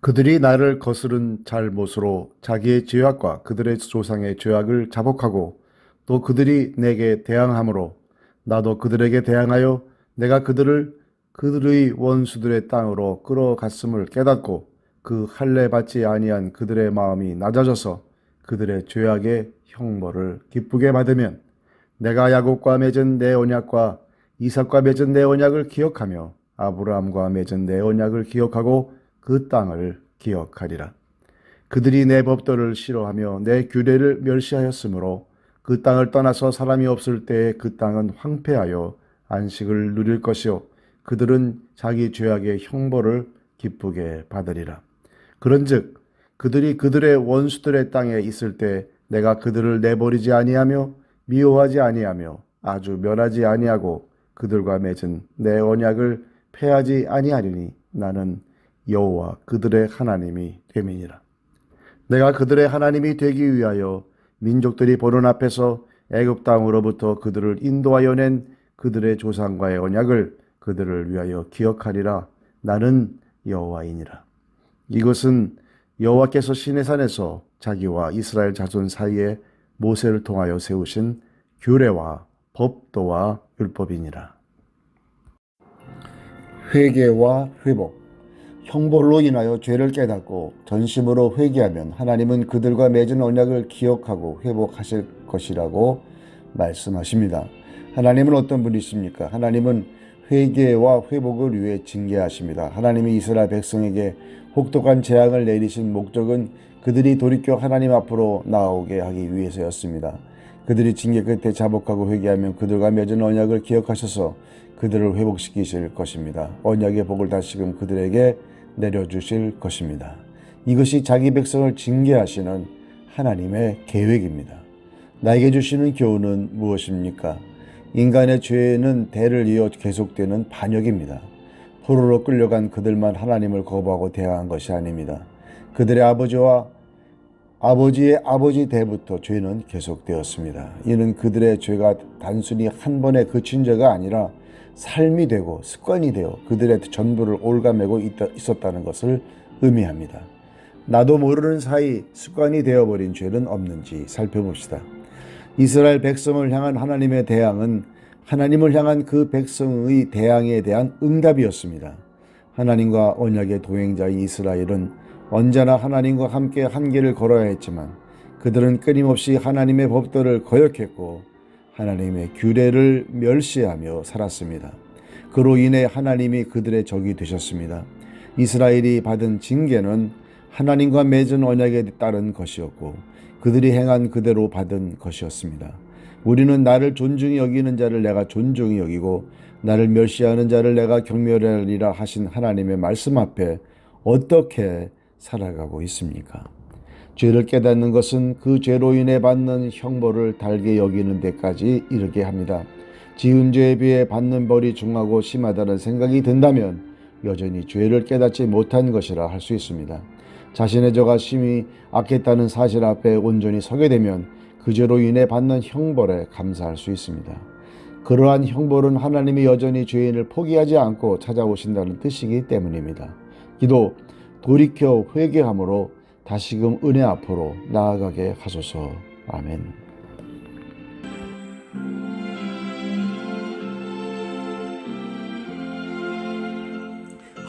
그들이 나를 거스른 잘못으로 자기의 죄악과 그들의 조상의 죄악을 자복하고 또 그들이 내게 대항함으로 나도 그들에게 대항하여 내가 그들을 그들의 원수들의 땅으로 끌어갔음을 깨닫고 그 할례 받지 아니한 그들의 마음이 낮아져서 그들의 죄악의 형벌을 기쁘게 받으면 내가 야곱과 맺은 내 언약과 이삭과 맺은 내 언약을 기억하며 아브라함과 맺은 내 언약을 기억하고 그 땅을 기억하리라. 그들이 내 법도를 싫어하며 내 규례를 멸시하였으므로 그 땅을 떠나서 사람이 없을 때에 그 땅은 황폐하여 안식을 누릴 것이요 그들은 자기 죄악의 형벌을 기쁘게 받으리라. 그런즉 그들이 그들의 원수들의 땅에 있을 때 내가 그들을 내버리지 아니하며 미워하지 아니하며 아주 멸하지 아니하고 그들과 맺은 내 언약을 패하지 아니하리니 나는 여호와 그들의 하나님이 됨이니라. 내가 그들의 하나님이 되기 위하여 민족들이 보는 앞에서 애굽 땅으로부터 그들을 인도하여 낸 그들의 조상과의 언약을 그들을 위하여 기억하리라. 나는 여호와이니라. 이것은 여호와께서 시내산에서 자기와 이스라엘 자손 사이에 모세를 통하여 세우신 규례와 법도와 율법이니라. 회개와 회복 형벌로 인하여 죄를 깨닫고 전심으로 회개하면 하나님은 그들과 맺은 언약을 기억하고 회복하실 것이라고 말씀하십니다. 하나님은 어떤 분이십니까? 하나님은 회개와 회복을 위해 징계하십니다. 하나님이 이스라엘 백성에게 혹독한 재앙을 내리신 목적은 그들이 돌이켜 하나님 앞으로 나오게 하기 위해서였습니다. 그들이 징계 끝에 자복하고 회개하면 그들과 맺은 언약을 기억하셔서 그들을 회복시키실 것입니다. 언약의 복을 다시금 그들에게 내려주실 것입니다. 이것이 자기 백성을 징계하시는 하나님의 계획입니다. 나에게 주시는 교훈은 무엇입니까? 인간의 죄는 대를 이어 계속되는 반역입니다. 포로로 끌려간 그들만 하나님을 거부하고 대항한 것이 아닙니다. 그들의 아버지와 아버지의 아버지 때부터 죄는 계속되었습니다. 이는 그들의 죄가 단순히 한 번에 그친 죄가 아니라 삶이 되고 습관이 되어 그들의 전부를 올가매고 있었다는 것을 의미합니다. 나도 모르는 사이 습관이 되어버린 죄는 없는지 살펴봅시다. 이스라엘 백성을 향한 하나님의 대항은 하나님을 향한 그 백성의 대항에 대한 응답이었습니다. 하나님과 언약의 동행자인 이스라엘은 언제나 하나님과 함께 한계를 걸어야 했지만 그들은 끊임없이 하나님의 법도를 거역했고 하나님의 규례를 멸시하며 살았습니다. 그로 인해 하나님이 그들의 적이 되셨습니다. 이스라엘이 받은 징계는 하나님과 맺은 언약에 따른 것이었고 그들이 행한 그대로 받은 것이었습니다. 우리는 나를 존중히 여기는 자를 내가 존중히 여기고 나를 멸시하는 자를 내가 경멸하리라 하신 하나님의 말씀 앞에 어떻게 살아가고 있습니까? 죄를 깨닫는 것은 그 죄로 인해 받는 형벌을 달게 여기는 데까지 이르게 합니다. 지은 죄에 비해 받는 벌이 중하고 심하다는 생각이 든다면 여전히 죄를 깨닫지 못한 것이라 할 수 있습니다. 자신의 저가 심히 악했다는 사실 앞에 온전히 서게 되면 그 죄로 인해 받는 형벌에 감사할 수 있습니다. 그러한 형벌은 하나님이 여전히 죄인을 포기하지 않고 찾아오신다는 뜻이기 때문입니다. 기도 돌이켜 회개함으로 다시금 은혜 앞으로 나아가게 하소서. 아멘.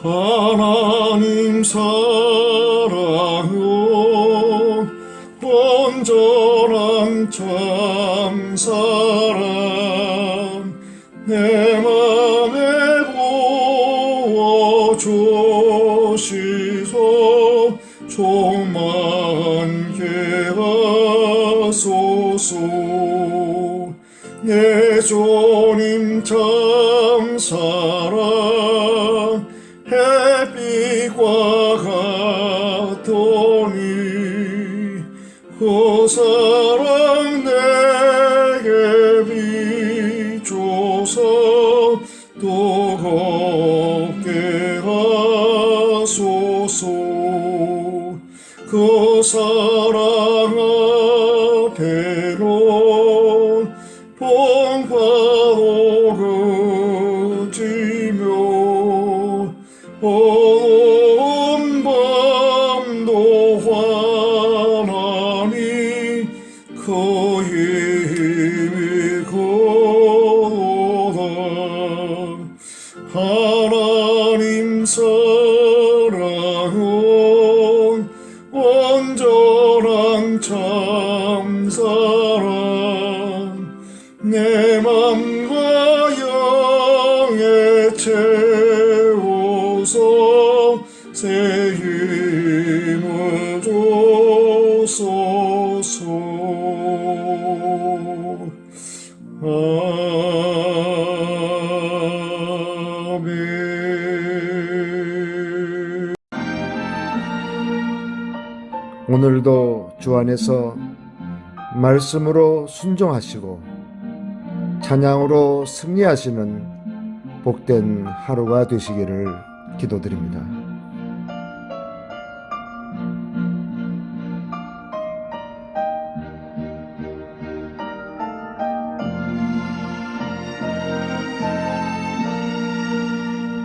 하나님 사랑요 온전한 참 사랑 내 맘에 부어 주시소 충만케 하소서. 내 주님 참 사랑 햇빛과 같으니 그사 대로 동파옥을 지며 어두운 밤도 환하니 그 힘이 거다. 하나님 사 채워서 새 힘을 주소서. 아멘. 오늘도 주 안에서 말씀으로 순종하시고 찬양으로 승리하시는 복된 하루가 되시기를 기도드립니다.